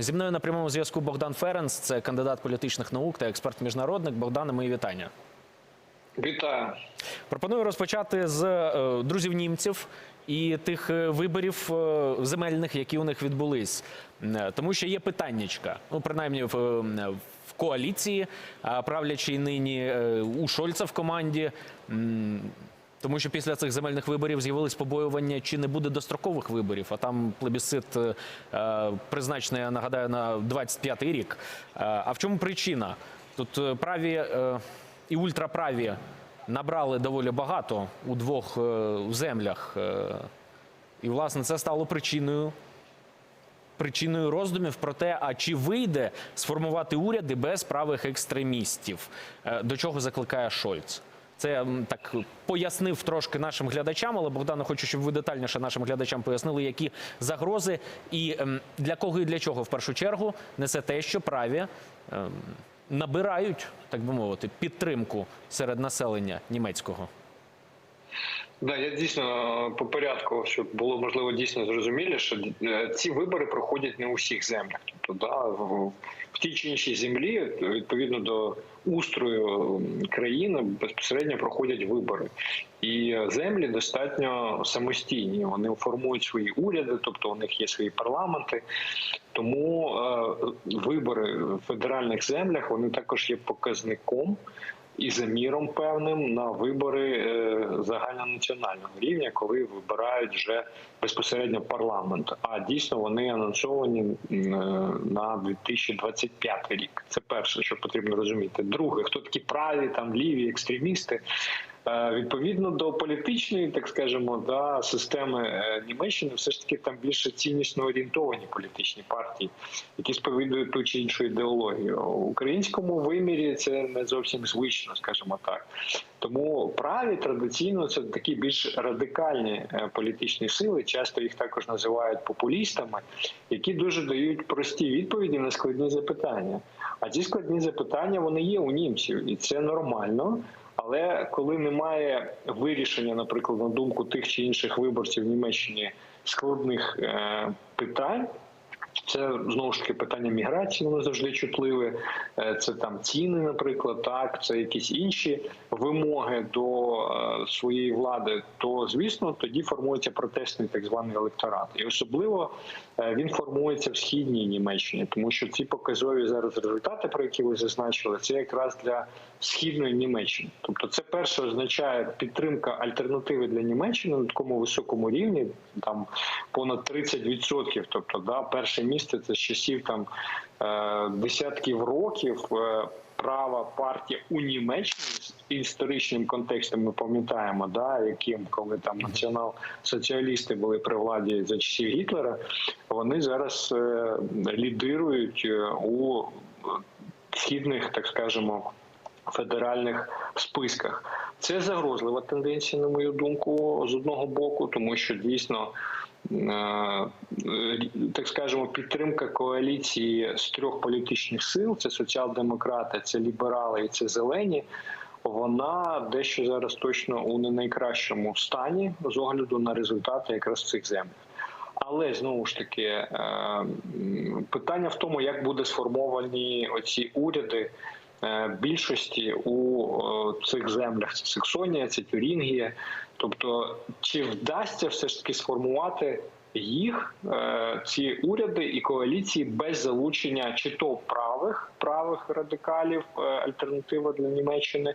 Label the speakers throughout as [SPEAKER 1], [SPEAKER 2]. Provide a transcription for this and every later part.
[SPEAKER 1] Зі мною на прямому зв'язку Богдан Ференс, це кандидат політичних наук та експерт-міжнародник. Богдане, мої вітання.
[SPEAKER 2] Вітаю.
[SPEAKER 1] Пропоную розпочати з е, друзів німців і тих е, виборів е, земельних, які у них відбулись. Тому що є питаннячка, ну принаймні в, коаліції, а правлячій нині у Шольца в команді. Тому що після цих земельних виборів з'явились побоювання, чи не буде дострокових виборів, а там плебісцит е, е, призначений, я нагадаю, на 25-й рік. Е, А в чому причина? Тут праві і ультраправі набрали доволі багато у двох землях. І, власне, це стало причиною. Причиною роздумів про те, а чи вийде сформувати уряди без правих екстремістів, до чого закликає Шольц. Це так пояснив трошки нашим глядачам, але Богдане, хочу, щоб ви детальніше нашим глядачам пояснили, які загрози і ем, для кого і для чого в першу чергу несе те, що праві ем, набирають, так би мовити, підтримку серед населення німецького.
[SPEAKER 2] Да, я дійсно е, по порядку, щоб було можливо дійсно зрозуміліше, е, ці вибори проходять не у всіх землях. Тобто, да, тій чи іншій землі, відповідно до устрою країни, безпосередньо проходять вибори. І землі достатньо самостійні. Вони формують свої уряди, тобто у них є свої парламенти. Тому е, вибори в федеральних землях вони також є показником і заміром певним на вибори е, загальнонаціонального рівня, коли вибирають вже безпосередньо парламент. А дійсно вони анонсовані е, на 2025 рік. Це перше, що потрібно розуміти. Друге, хто такі праві, там ліві екстремісти. Е, Відповідно до політичної, так скажемо, да, системи е, Німеччини, все ж таки там більше ціннісно орієнтовані політичні партії, які сповідують ту чи іншу ідеологію. У українському вимірі це не зовсім звично, скажімо так. Тому праві традиційно це такі більш радикальні е, політичні сили. Часто їх також називають популістами, які дуже дають прості відповіді на складні запитання. А ці складні запитання вони є у німців, і це нормально. Але коли немає вирішення, наприклад, на думку тих чи інших виборців в Німеччині складних е, питань. Це знову ж таки питання міграції, воно завжди чутливе. Е, Це там ціни, наприклад, так, це якісь інші вимоги до е, своєї влади. То звісно, тоді формується протестний так званий електорат, і особливо е, він формується в східній Німеччині, тому що ці показові зараз результати, про які ви зазначили, це якраз для східної Німеччини. Тобто, це перше означає підтримка альтернативи для Німеччини на такому високому рівні, там понад 30%. Тобто, да, перше місце це з часів там е, десятків років. Е, Права партія у Німеччині з історичним контекстом ми пам'ятаємо, да, яким коли там націонал-соціалісти були при владі за часів Гітлера, вони зараз е, лідирують е, у східних, так скажемо, федеральних списках. Це загрозлива тенденція, на мою думку, з одного боку, тому що дійсно. Е, Так скажемо, підтримка коаліції з трьох політичних сил: це соціал-демократи, це ліберали і це зелені. Вона дещо зараз точно у не найкращому стані з огляду на результати якраз цих землях. Але знову ж таки е, питання в тому, як буде сформовані оці уряди більшості у е, цих землях. Це Саксонія, це Тюрінгія. Тобто, чи вдасться все ж таки сформувати їх е, ці уряди і коаліції без залучення чи то правих правих радикалів, е, альтернатива для Німеччини,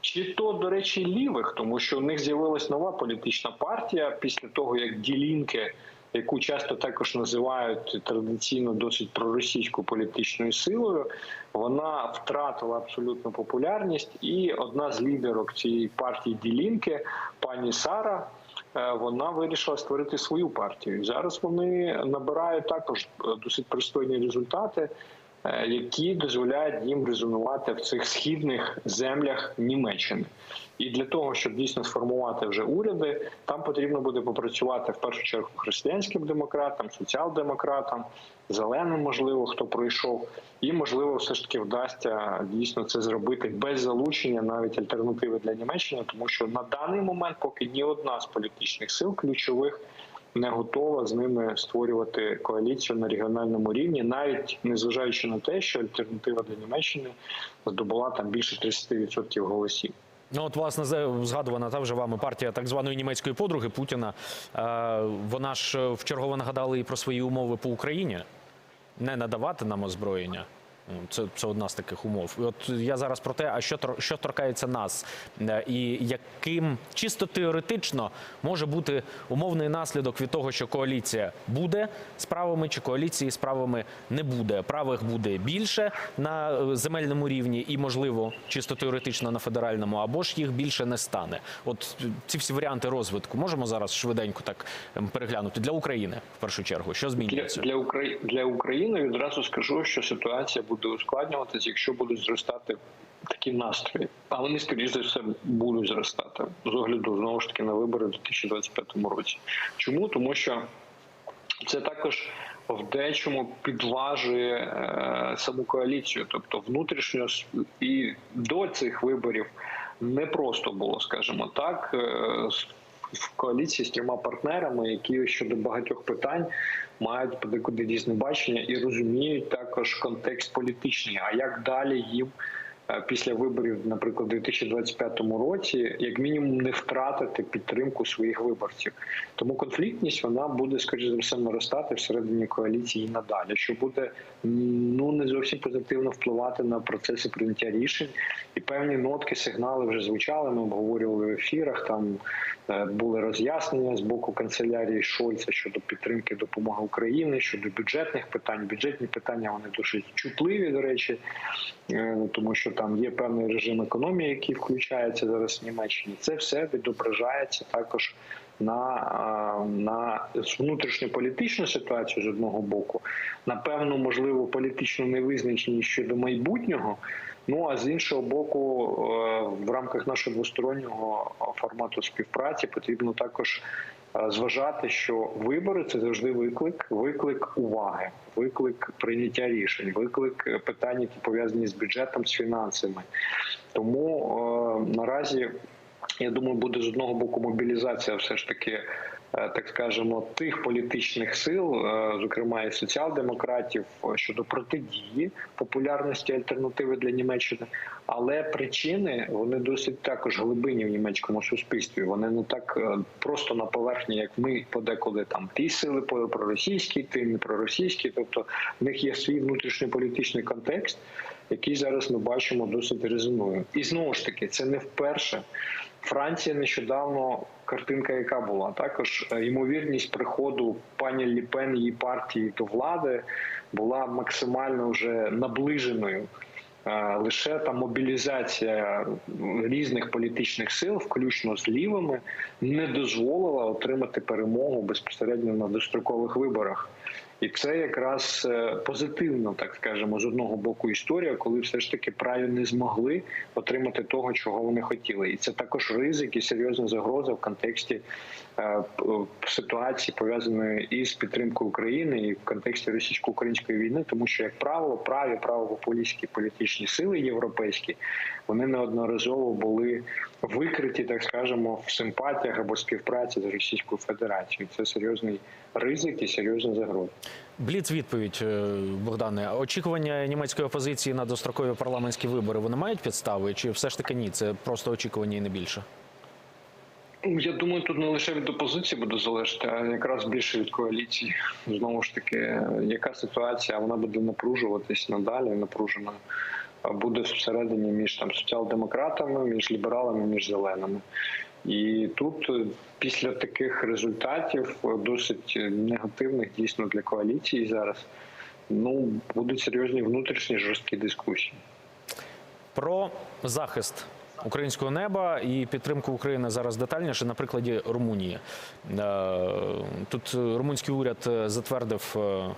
[SPEAKER 2] чи то, до речі, лівих, тому що у них з'явилась нова політична партія після того, як ділінки, яку часто також називають традиційно досить проросійською політичною силою, вона втратила абсолютну популярність. І одна з лідерок цієї партії Ділінки, пані Сара. е, Вона вирішила створити свою партію. Зараз вони набирають також е, досить пристойні результати які дозволяють їм резонувати в цих східних землях Німеччини. І для того, щоб дійсно сформувати вже уряди, там потрібно буде попрацювати в першу чергу християнським демократам, соціал-демократам, зеленим, можливо, хто пройшов, і можливо, все ж таки вдасться дійсно це зробити без залучення навіть альтернативи для Німеччини, тому що на даний момент, поки ні одна з політичних сил ключових не готова з ними створювати коаліцію на регіональному рівні, навіть незважаючи на те, що альтернатива для Німеччини здобула там більше 30% голосів.
[SPEAKER 1] Ну, от, власне, згадувана та вже вами партія так званої німецької подруги Путіна. Е, вона ж е, вчергово нагадала і про свої умови по Україні не надавати нам озброєння. Це, це одна з таких умов. От я зараз про те, а що що торкається нас, Е, і яким чисто теоретично може бути умовний наслідок від того, що коаліція буде з правами, чи коаліції з правами не буде. Правих буде більше на е, земельному рівні, і можливо, чисто теоретично на федеральному, або ж їх більше не стане. От ці всі варіанти розвитку можемо зараз швиденько так ем, переглянути для України в першу чергу. Що
[SPEAKER 2] Для,
[SPEAKER 1] змінюється?
[SPEAKER 2] для, Украї... для України відразу скажу, що ситуація буде ускладнюватися, якщо будуть зростати такі настрої. А вони, скоріш за все, будуть зростати з огляду знову ж таки на вибори в 2025 році. Чому? Тому що це також в дечому підважує е, саму коаліцію, тобто внутрішньо і до цих виборів не просто було, скажімо так. В коаліції з трьома партнерами, які щодо багатьох питань мають подекуди різне бачення і розуміють також контекст політичний. А як далі їм е, після виборів, наприклад, у 2025 році, як мінімум, не втратити підтримку своїх виборців. Тому конфліктність вона буде скоріш за все наростати всередині коаліції і надалі, що буде ну не зовсім позитивно впливати на процеси прийняття рішень. І певні нотки, сигнали вже звучали. Ми обговорювали в ефірах. Там були роз'яснення з боку канцелярії Шольца щодо підтримки допомоги України, щодо бюджетних питань. Бюджетні питання вони дуже чутливі, до речі, е, тому що там є певний режим економії, який включається зараз в Німеччині. Це все відображається також на, а, на внутрішньополітичну ситуацію з одного боку, на певну можливо політичну невизначеність щодо майбутнього. Ну а з іншого боку, е, в рамках нашого двостороннього формату співпраці потрібно також е, зважати, що вибори це завжди виклик, виклик уваги, виклик прийняття рішень, виклик е, питань, які пов'язані з бюджетом, з фінансами. Тому е, наразі я думаю, буде з одного боку мобілізація, все ж таки, е, так скажемо, тих політичних сил, е, зокрема і соціал-демократів, е, щодо протидії популярності альтернативи для Німеччини. Але причини вони досить також глибинні в німецькому суспільстві. Вони не так е, просто на поверхні, як ми подекуди там ті сили проросійські, ті не проросійські. Тобто в них є свій внутрішньополітичний контекст, який зараз ми бачимо досить резонує. І знову ж таки, це не вперше. Франція нещодавно картинка, яка була також е, ймовірність приходу пані Ліпен її партії до влади була максимально вже наближеною. Е, Лише та мобілізація різних політичних сил, включно з лівими, не дозволила отримати перемогу безпосередньо на дострокових виборах. І це якраз е, позитивно, так скажемо, з одного боку історія, коли все ж таки праві не змогли отримати того, чого вони хотіли. І це також ризик і серйозна загроза в контексті е, ситуації, пов'язаної із підтримкою України і в контексті російсько-української війни, тому що, як правило, праві правопопулістські політичні сили європейські вони неодноразово були викриті, так скажемо, в симпатіях або співпраці з Російською Федерацією. Це серйозний ризик і серйозна загроза.
[SPEAKER 1] Бліц відповідь, е, Богдане. Очікування німецької опозиції на дострокові парламентські вибори вони мають підстави, чи все ж таки ні? Це просто очікування і не більше.
[SPEAKER 2] Ну, Я думаю, тут не лише від опозиції буде залежати, а якраз більше від коаліції. Знову ж таки, яка ситуація вона буде напружуватись надалі, напружена буде всередині між там соціал-демократами, між лібералами, між зеленими. І тут е, після таких результатів е, досить негативних дійсно для коаліції зараз. Ну будуть серйозні внутрішні жорсткі дискусії.
[SPEAKER 1] Про захист українського неба і підтримку України зараз детальніше на прикладі Румунії. Е, Тут румунський уряд е, затвердив е,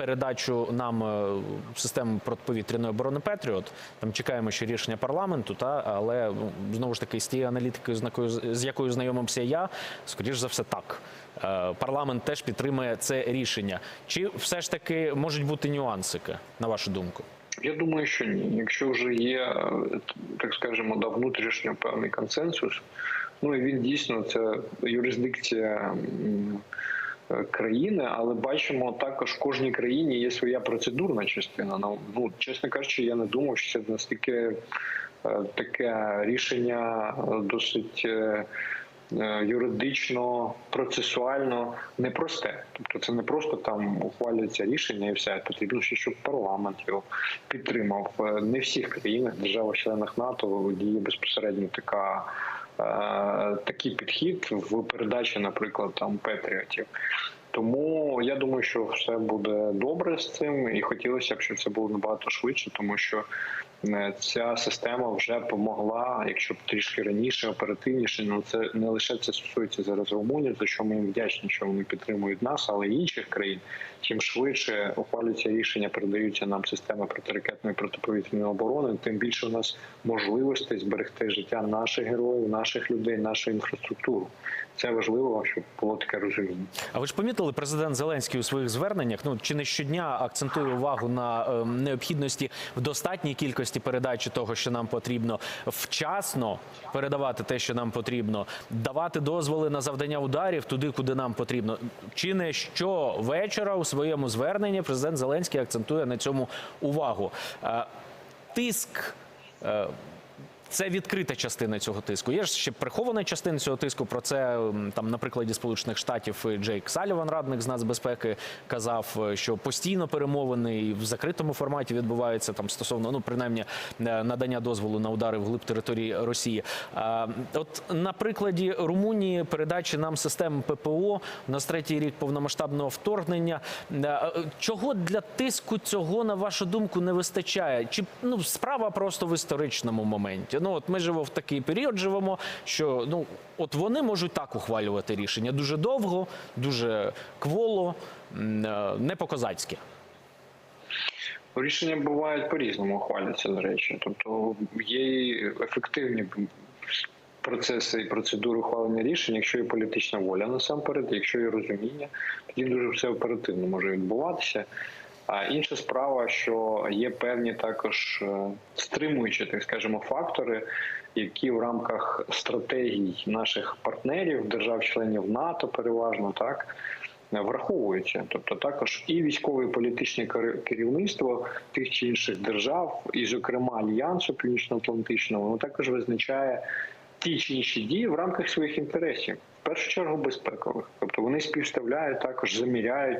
[SPEAKER 1] передачу нам е, системи протиповітряної оборони Петріот. Там чекаємо ще рішення парламенту, та але ну, знову ж таки з тією аналітикою, з якою з якою знайомився я, скоріш за все, так. Е, Парламент теж підтримує це рішення. Чи все ж таки можуть бути нюансики, на вашу думку?
[SPEAKER 2] Я думаю, що ні. Якщо вже є, е, так скажемо, да, внутрішньо певний консенсус, ну і він дійсно це юрисдикція країни, але бачимо також в кожній країні є своя процедурна частина. Ну, ну чесно кажучи, я не думав, що це настільки е, таке рішення е, досить. е, е, Юридично, процесуально непросте, тобто це не просто там ухвалюється рішення і все. Потрібно ще, щоб парламент його підтримав. Е, Не всіх країнах, державах-членах НАТО діє безпосередньо така е, такий підхід в передачі, наприклад, там Петріотів. Тому я думаю, що все буде добре з цим, і хотілося б, щоб це було набагато швидше, тому що е, ця система вже помогла, якщо б трішки раніше, оперативніше. Ну це не лише це стосується зараз Румунії, за що ми їм вдячні, що вони підтримують нас, але й інших країн. Чим швидше ухвалюються рішення, передаються нам системи протиракетної протиповітряної оборони, тим більше у нас можливостей зберегти життя наших героїв, наших людей, нашу інфраструктуру. Це важливо, щоб було таке розуміння.
[SPEAKER 1] А ви ж помітили, президент Зеленський у своїх зверненнях ну чи не щодня акцентує увагу на е, необхідності в достатній кількості передачі того, що нам потрібно, вчасно передавати те, що нам потрібно, давати дозволи на завдання ударів туди, куди нам потрібно. Чи не щовечора у своєму зверненні президент Зеленський акцентує на цьому увагу? Е, Тиск. Е, це відкрита частина цього тиску. Є ж ще прихована частина цього тиску. Про це там на прикладі Сполучених Штатів Джейк Саліван, радник з нацбезпеки, казав, е, що постійно перемовини і в закритому форматі відбуваються там стосовно ну принаймні е, надання дозволу на удари вглиб території Росії. От на прикладі Румунії передачі нам систем ППО у нас третій рік повномасштабного вторгнення. Е, е, Чого для тиску цього на вашу думку не вистачає? Чи ну справа просто в історичному моменті? Ну от ми живемо в такий період, живемо, що ну от вони можуть так ухвалювати рішення дуже довго, дуже кволо, е, не по-козацьки.
[SPEAKER 2] Рішення бувають по-різному ухвалюються, до речі. Тобто є і ефективні процеси і процедури ухвалення рішень, якщо є політична воля насамперед, якщо є розуміння, тоді дуже все оперативно може відбуватися. А інша справа, що є певні також е, стримуючі, так скажемо, фактори, які в рамках стратегій наших партнерів, держав-членів НАТО, переважно так враховуються. Тобто також і військове і політичне кер- керівництво тих чи інших держав, і, зокрема, альянсу північно-атлантичного, воно також визначає ті чи інші дії в рамках своїх інтересів, в першу чергу безпекових. Тобто вони співставляють також, заміряють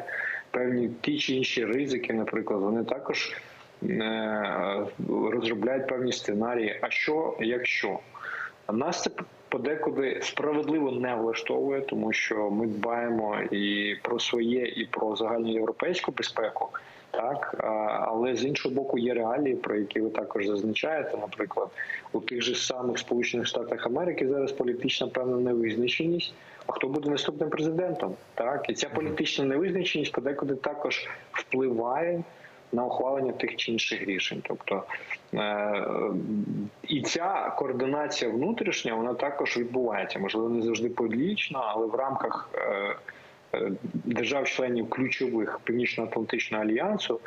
[SPEAKER 2] певні ті чи інші ризики, наприклад, вони також е, розробляють певні сценарії. А що якщо? Нас це подекуди справедливо не влаштовує, тому що ми дбаємо і про своє, і про загальноєвропейську безпеку. Так, але з іншого боку є реалії, про які ви також зазначаєте. Наприклад, у тих же самих Сполучених Штатах Америки зараз політична певна невизначеність. А хто буде наступним президентом? Так, і ця політична невизначеність подекуди також впливає на ухвалення тих чи інших рішень. Тобто е, і ця координація внутрішня вона також відбувається. Можливо, не завжди публічно, але в рамках е, е, держав-членів ключових Північно-Атлантичного альянсу.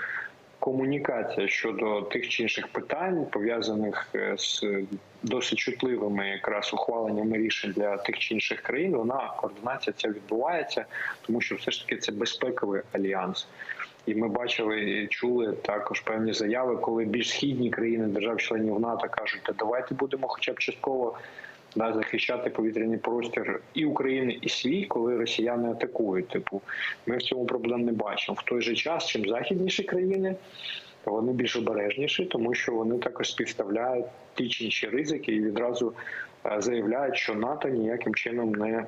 [SPEAKER 2] Комунікація щодо тих чи інших питань пов'язаних е, з досить чутливими якраз ухваленнями рішень для тих чи інших країн, вона координація ця відбувається, тому що все ж таки це безпековий альянс. І ми бачили чули також певні заяви, коли більш східні країни держав-членів НАТО кажуть, та давайте будемо хоча б частково да, захищати повітряний простір і України, і свій, коли росіяни атакують. Типу, ми в цьому проблем не бачимо. В той же час, чим західніші країни, вони більш обережніші, тому що вони також співставляють ті чи інші ризики і відразу е, заявляють, що НАТО ніяким чином не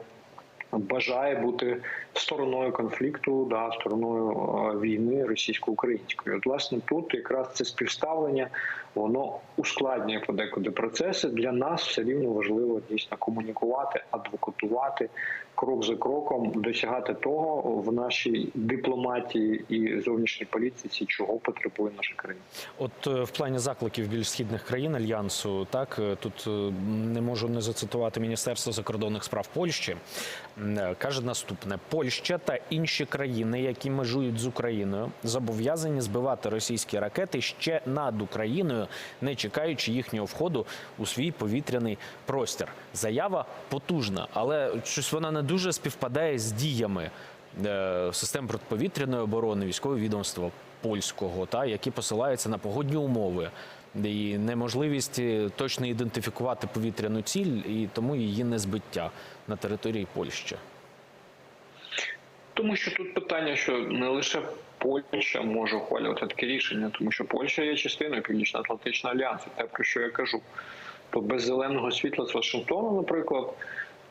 [SPEAKER 2] бажає бути стороною конфлікту, да, стороною е, війни російсько-української. От, власне, тут якраз це співставлення, воно ускладнює подекуди процеси. Для нас все рівно важливо дійсно комунікувати, адвокатувати крок за кроком, досягати того в нашій дипломатії і зовнішній політиці, чого потребує наша країна.
[SPEAKER 1] От е, в плані закликів більш східних країн альянсу, так е, тут е, не можу не зацитувати Міністерство закордонних справ Польщі. Каже наступне: Польща та інші країни, які межують з Україною, зобов'язані збивати російські ракети ще над Україною, не чекаючи їхнього входу у свій повітряний простір. Заява потужна, але щось вона не дуже співпадає з діями. е, систем протиповітряної оборони, військове відомство польського, та які посилаються на погодні умови. І неможливість е, точно ідентифікувати повітряну ціль, і тому її незбиття на території Польщі.
[SPEAKER 2] Тому що тут питання, що не лише Польща може ухвалювати таке рішення, тому що Польща є частиною Північно-Атлантичного альянсу, те про що я кажу. То без зеленого світла з Вашингтону, наприклад,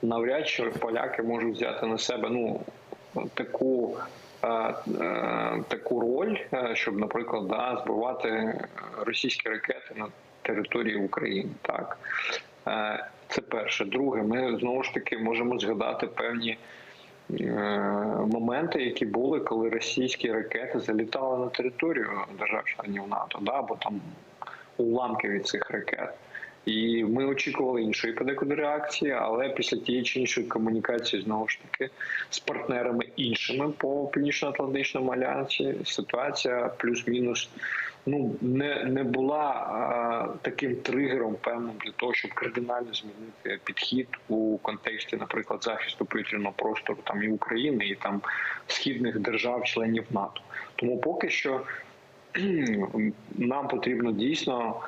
[SPEAKER 2] навряд чи поляки можуть взяти на себе ну таку. е, е, Таку роль, е, щоб, наприклад, да, збивати російські ракети на території України, так це перше. Друге, ми знову ж таки можемо згадати певні моменти, які були, коли російські ракети залітали на територію держав-членів НАТО, да, або там уламки від цих ракет. І ми очікували іншої подекуди реакції, але після тієї чи іншої комунікації знову ж таки з партнерами іншими по північно-атлантичному альянсі ситуація плюс-мінус ну не, не була а, таким тригером певним для того, щоб кардинально змінити підхід у контексті, наприклад, захисту повітряного простору там і України, і там східних держав-членів НАТО. Тому поки що нам потрібно дійсно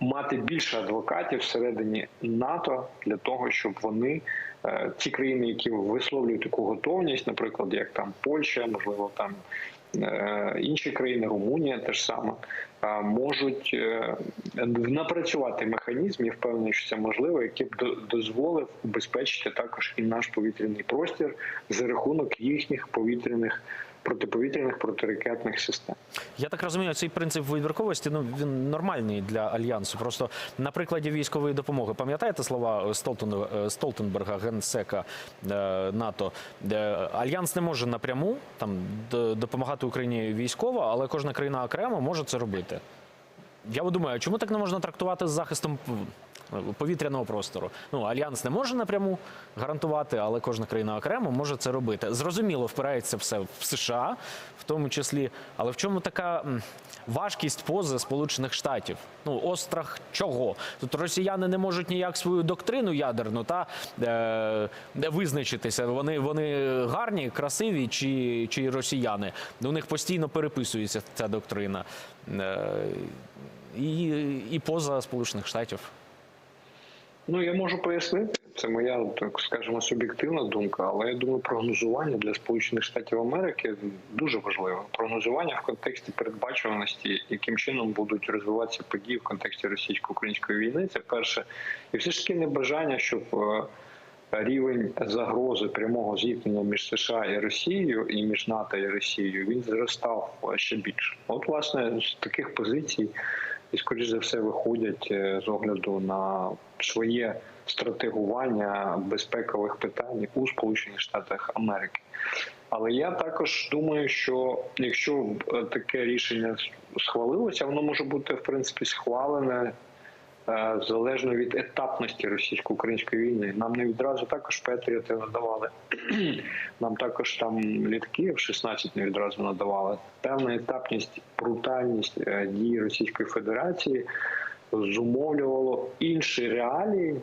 [SPEAKER 2] мати більше адвокатів всередині НАТО для того, щоб вони е, ті країни, які висловлюють таку готовність, наприклад, як там Польща, можливо, там е, інші країни, Румунія теж саме, е, можуть е, напрацювати механізм, я впевнений, що це можливо, який б дозволив убезпечити також і наш повітряний простір за рахунок їхніх повітряних протиповітряних протиракетних систем.
[SPEAKER 1] Я так розумію, цей принцип вибірковості ну він нормальний для альянсу. Просто на прикладі військової допомоги. Пам'ятаєте слова Столтен- е, Столтенберга, генсека е, НАТО? Альянс не може напряму там допомагати Україні військово, але кожна країна окремо може це робити. Я думаю, чому так не можна трактувати з захистом повітряного простору? Ну, альянс не може напряму гарантувати, але кожна країна окремо може це робити. Зрозуміло, впирається все в США, в тому числі. Але в чому така важкість пози Сполучених Штатів? Ну, острах чого? Тут росіяни не можуть ніяк свою доктрину ядерну та е, визначитися. Вони, вони гарні, красиві чи, чи росіяни. У них постійно переписується ця доктрина. Е, і, і поза Сполучених Штатів.
[SPEAKER 2] Ну я можу пояснити. Це моя, так скажемо, суб'єктивна думка, але я думаю, прогнозування для Сполучених Штатів Америки дуже важливо. Прогнозування в контексті передбачуваності, яким чином будуть розвиватися події в контексті російсько-української війни. Це перше, і все ж таки небажання, щоб е, рівень загрози прямого зіткнення між США і Росією і між НАТО і Росією він зростав е, ще більше. От, власне, з таких позицій і, скоріш за все, виходять е, з огляду на своє стратегування безпекових питань у Сполучених Штатах Америки. Але я також думаю, що якщо е, таке рішення схвалилося, воно може бути в принципі схвалене залежно від етапності російсько-української війни. Нам не відразу також Петріоти надавали. Нам також там літаки в 16 не відразу надавали. Певна етапність, брутальність е, дій Російської Федерації зумовлювало інші реалії,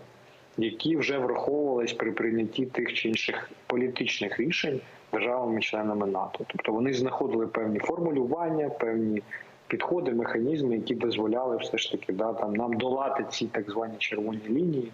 [SPEAKER 2] які вже враховувались при прийнятті тих чи інших політичних рішень державами-членами НАТО. Тобто вони знаходили певні формулювання, певні підходи, механізми, які дозволяли все ж таки да, там, нам долати ці так звані червоні лінії.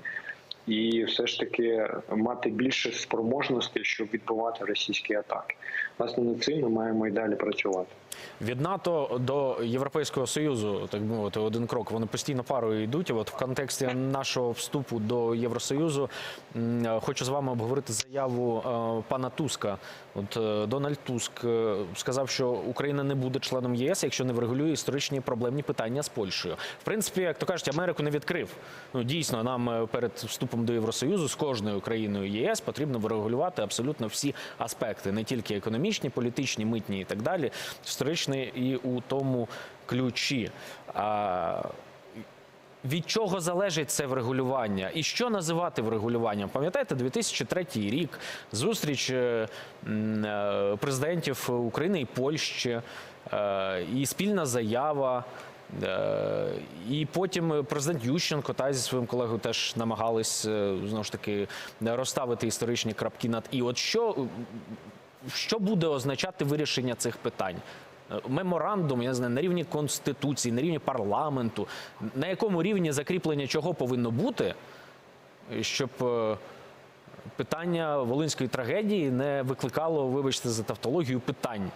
[SPEAKER 2] І все ж таки мати більше спроможностей, щоб відбувати російські атаки. Власне, над цим ми маємо і далі працювати.
[SPEAKER 1] Від НАТО до Європейського Союзу, так би мовити, один крок. Вони постійно парою йдуть. От в контексті нашого вступу до Євросоюзу е, хочу з вами обговорити заяву е, пана Туска. От е, Дональд Туск сказав, що Україна не буде членом ЄС, якщо не врегулює історичні проблемні питання з Польщею. В принципі, як то кажуть, Америку не відкрив. Ну дійсно, нам перед вступом до Євросоюзу з кожною країною ЄС потрібно врегулювати абсолютно всі аспекти, не тільки економічні, політичні, митні і так далі, історичні і у тому ключі. Від чого залежить це врегулювання? І що називати врегулюванням? Пам'ятаєте, 2003 рік зустріч е, е, президентів України і Польщі, е, і спільна заява. І потім президент Ющенко та зі своїм колегою теж намагались знову ж таки розставити історичні крапки над і. От що що буде означати вирішення цих питань? Меморандум, я не знаю, на рівні конституції, на рівні парламенту, на якому рівні закріплення чого повинно бути, щоб е, питання волинської трагедії не викликало, вибачте за тавтологію, питань.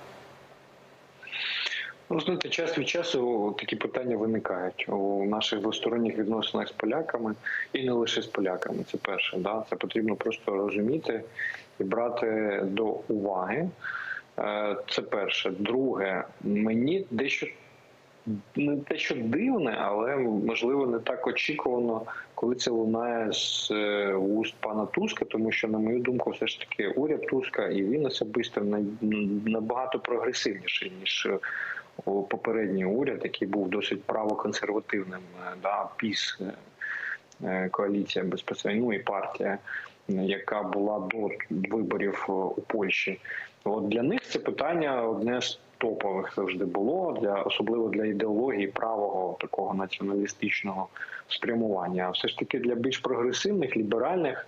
[SPEAKER 2] Ну, знаєте, час від часу такі питання виникають у наших двосторонніх відносинах з поляками і не лише з поляками. Це перше, да? це потрібно просто розуміти і брати до уваги. Е, Це перше. Друге, мені дещо не те, що дивне, але можливо не так очікувано, коли це лунає з е, уст пана Туска, тому що, на мою думку, все ж таки уряд Туска і він особисто набагато прогресивніший ніж е, попередній уряд, який був досить правоконсервативним, да, піс коаліція безпосередньо ну, і партія, яка була до виборів у Польщі. От для них це питання одне з топових завжди було для особливо для ідеології правого такого націоналістичного спрямування. Все ж таки для більш прогресивних ліберальних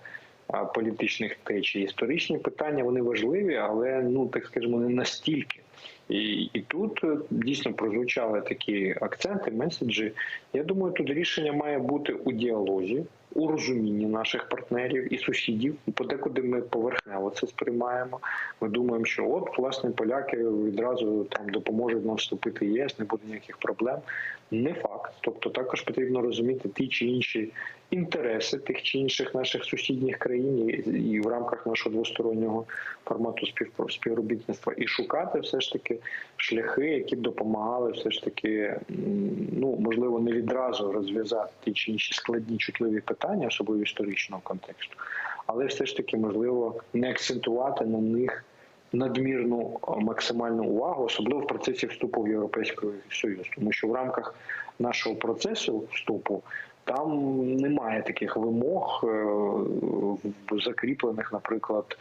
[SPEAKER 2] політичних течій історичні питання вони важливі, але ну так скажімо, не настільки. І, і тут е, дійсно прозвучали такі акценти, меседжі. Я думаю, тут рішення має бути у діалозі, у розумінні наших партнерів і сусідів. Подекуди ми поверхнево це сприймаємо. Ми думаємо, що от власне поляки відразу там допоможуть нам вступити в єС, не буде ніяких проблем. Не факт. Тобто також потрібно розуміти ті чи інші інтереси тих чи інших наших сусідніх країн і, в рамках нашого двостороннього формату спів- співробітництва. І шукати все ж таки шляхи, які б допомагали все ж таки, ну можливо, не відразу розв'язати ті чи інші складні чутливі питання, особливо історичного контексту, але все ж таки можливо не акцентувати на них надмірну максимальну увагу, особливо в процесі вступу в Європейський Союз, тому що в рамках нашого процесу вступу там немає таких вимог, е, закріплених, наприклад,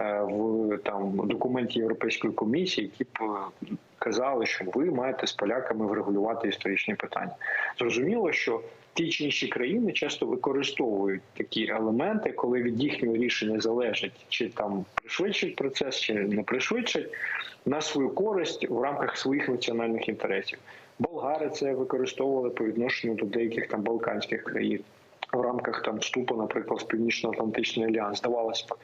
[SPEAKER 2] е, в там документі Європейської комісії, які б е, казали, що ви маєте з поляками врегулювати історичні питання. Зрозуміло, що ті чи інші країни часто використовують такі елементи, коли від їхнього рішення залежить, чи там пришвидшить процес, чи не пришвидшить на свою користь в рамках своїх національних інтересів. Болгари це використовували по відношенню до деяких там балканських країн. В рамках там вступу, наприклад, в Північно-Атлантичний альянс здавалося б,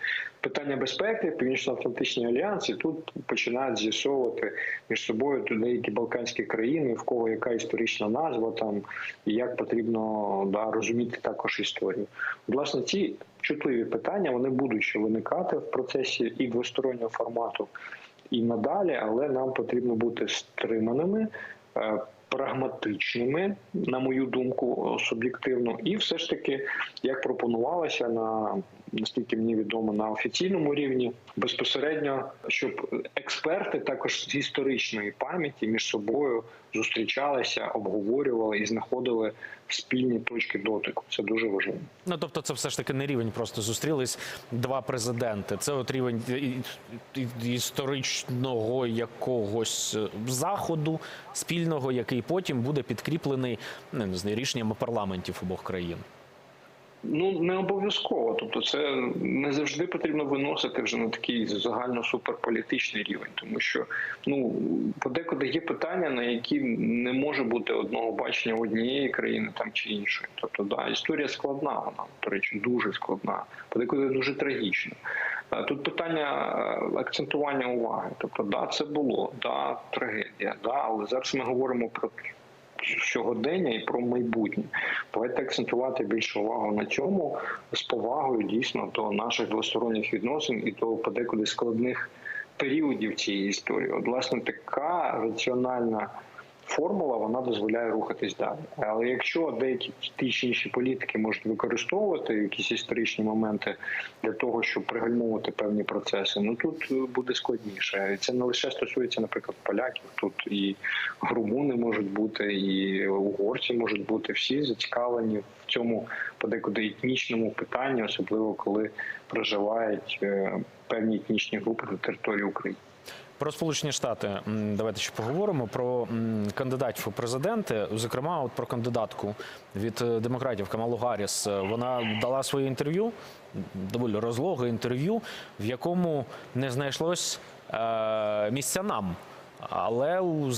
[SPEAKER 2] питання безпеки, Північно-Атлантичний альянс, і тут починають з'ясовувати між собою деякі балканські країни, в кого яка історична назва, там і як потрібно да, розуміти також історію. Власне, ці чутливі питання вони будуть ще виникати в процесі і двостороннього формату, і надалі, але нам потрібно бути стриманими. Е, Прагматичними, на мою думку, суб'єктивно, і все ж таки, як пропонувалося на наскільки мені відомо, на офіційному рівні безпосередньо, щоб експерти також з історичної пам'яті між собою зустрічалися, обговорювали і знаходили спільні точки дотику. Це дуже важливо.
[SPEAKER 1] Ну тобто, це все ж таки не рівень, просто зустрілись два президенти. Це от рівень історичного якогось е, заходу спільного, який потім буде підкріплений ну, не знаю, рішеннями парламентів обох країн.
[SPEAKER 2] Ну не обов'язково. Тобто, це не завжди потрібно виносити вже на такий загально суперполітичний рівень, тому що ну подекуди є питання, на які не може бути одного бачення однієї країни там чи іншої. Тобто, да, історія складна, вона до речі, дуже складна, подекуди дуже трагічна. Е, Тут питання е, акцентування уваги. Тобто, да, це було, да, трагедія, да, але зараз ми говоримо про сьогодення і про майбутнє. Давайте акцентувати більше увагу на цьому з повагою дійсно до наших двосторонніх відносин і до подекуди складних періодів цієї історії. От, власне, така раціональна формула вона дозволяє рухатись далі. Але якщо деякі ті чи інші політики можуть використовувати якісь історичні моменти для того, щоб пригальмовувати певні процеси, ну тут е, буде складніше. Це не лише стосується, наприклад, поляків. Тут і грумуни можуть бути, і угорці можуть бути. Всі зацікавлені цьому подекуди етнічному питанні, особливо коли проживають е, певні етнічні групи на території України.
[SPEAKER 1] Про Сполучені Штати давайте ще поговоримо про кандидатів у президенти. Зокрема, от про кандидатку від е, демократів Камалу Гарріс. Е, Вона дала своє інтерв'ю, доволі розлоге інтерв'ю, в якому не знайшлось місця нам. Але у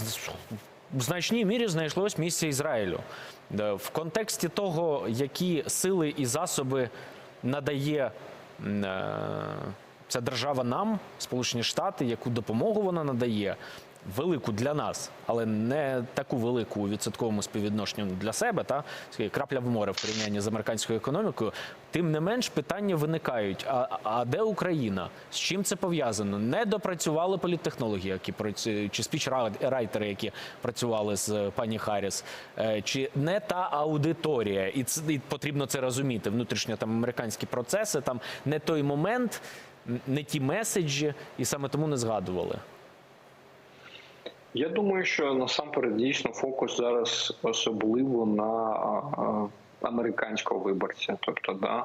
[SPEAKER 1] значній мірі знайшлось місце Ізраїлю. Де В контексті того, які сили і засоби надає е, ця держава нам, Сполучені Штати, яку допомогу вона надає, велику для нас, але не таку велику у відсотковому співвідношенню для себе, та крапля в море в порівнянні з американською економікою. Тим не менш, питання виникають: а, а де Україна? З чим це пов'язано? Не допрацювали політтехнологи, які працюють, чи спічрайтери, які працювали з пані Харріс, Е, чи не та аудиторія, і це і потрібно це розуміти. Внутрішньо там американські процеси, там не той момент, не ті меседжі, і саме тому не згадували.
[SPEAKER 2] Я думаю, що насамперед дійсно фокус зараз особливо на американського виборця. Тобто, да,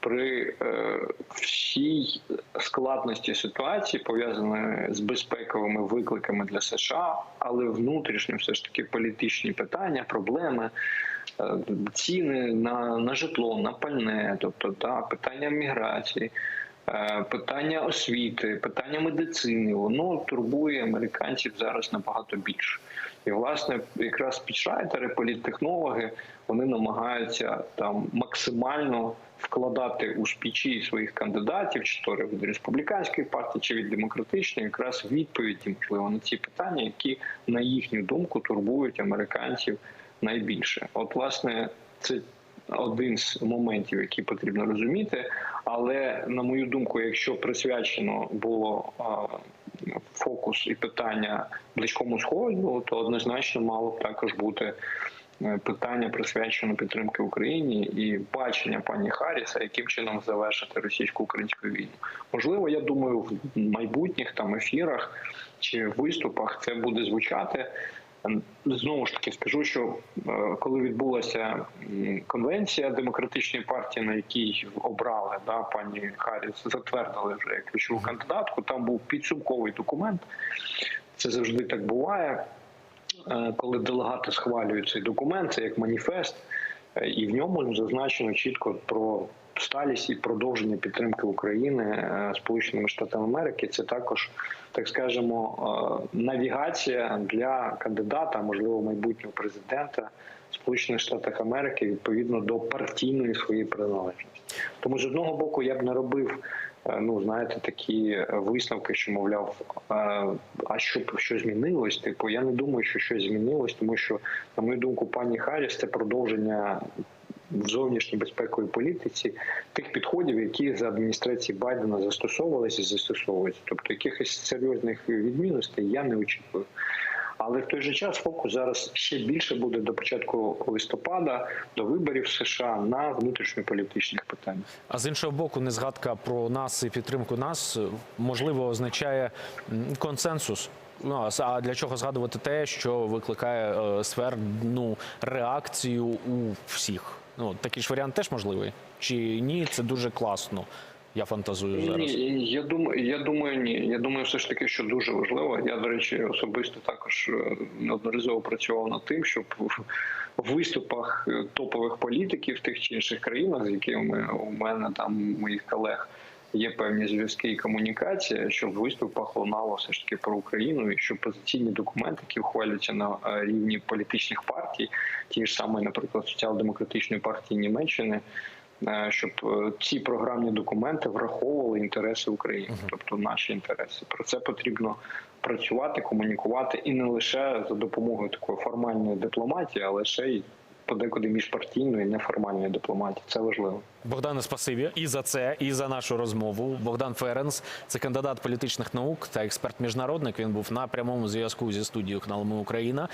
[SPEAKER 2] при е, всій складності ситуації, пов'язаної з безпековими викликами для США, але внутрішньо все ж таки політичні питання, проблеми. е, Ціни на, на житло, на пальне, тобто да, питання міграції, Питання освіти, питання медицини, воно турбує американців зараз набагато більше. І, власне, якраз підшайтери, політтехнологи, вони намагаються там максимально вкладати у спічі своїх кандидатів, чи то від республіканської партії, чи від демократичної, якраз відповіді, можливо, на ці питання, які, на їхню думку, турбують американців найбільше. От, власне, це один з моментів, які потрібно розуміти. Але на мою думку, якщо присвячено було фокус і питання близькому сходу, то однозначно мало б також бути е, питання присвячено підтримки Україні і бачення пані Харріса, яким чином завершити російсько-українську війну. Можливо, я думаю, в майбутніх там ефірах чи виступах це буде звучати. Знову ж таки скажу, що е, коли відбулася конвенція демократичної партії, на якій обрали да, пані Харріс, затвердили вже як ключову кандидатку. Там був підсумковий документ. Це завжди так буває. Е, Коли делегати схвалюють цей документ, це як маніфест, е, і в ньому зазначено чітко про сталість і продовження підтримки України е, Сполученими Штатами Америки. Це також, так скажемо, е, навігація для кандидата, можливо, майбутнього президента Сполучених Штатів Америки відповідно до партійної своєї приналежності. Тому з одного боку я б не робив. е, Ну, знаєте, такі висновки, що мовляв, а що що змінилось? Типу, я не думаю, що щось змінилось, тому що, на мою думку, пані Харріс це продовження в зовнішній безпековій політиці тих підходів, які за адміністрації Байдена застосовувалися і застосовуються. Тобто якихось серйозних відмінностей я не очікую. Але в той же час фокус зараз ще більше буде до початку листопада, до виборів США на внутрішньополітичних питаннях.
[SPEAKER 1] А з іншого боку, незгадка про нас і підтримку нас можливо означає консенсус. Ну а для чого згадувати те, що викликає е, свердну реакцію у всіх? Ну такий ж варіант теж можливий? Чи ні? Це дуже класно. Я фантазую зараз.
[SPEAKER 2] Ні, я думаю, я думаю, ні. Я думаю, все ж таки, що дуже важливо. Я, до речі, особисто також е, неодноразово працював над тим, щоб в виступах е, топових політиків тих чи інших країнах, з якими у мене там моїх колег є певні зв'язки і комунікація, щоб в виступах лунало все ж таки про Україну, і щоб позиційні документи, які ухвалюються на е, рівні політичних партій, ті ж самої, наприклад, соціал-демократичної партії Німеччини. е, Щоб е, ці програмні документи враховували інтереси України, тобто наші інтереси. Про це потрібно працювати, комунікувати і не лише за допомогою такої формальної дипломатії, але ще й подекуди міжпартійної неформальної дипломатії. Це важливо.
[SPEAKER 1] Богдане, спасибі і за це, і за нашу розмову. Богдан Ференс, це кандидат політичних наук та експерт-міжнародник. Він був на прямому зв'язку зі студією каналу «Ми Україна.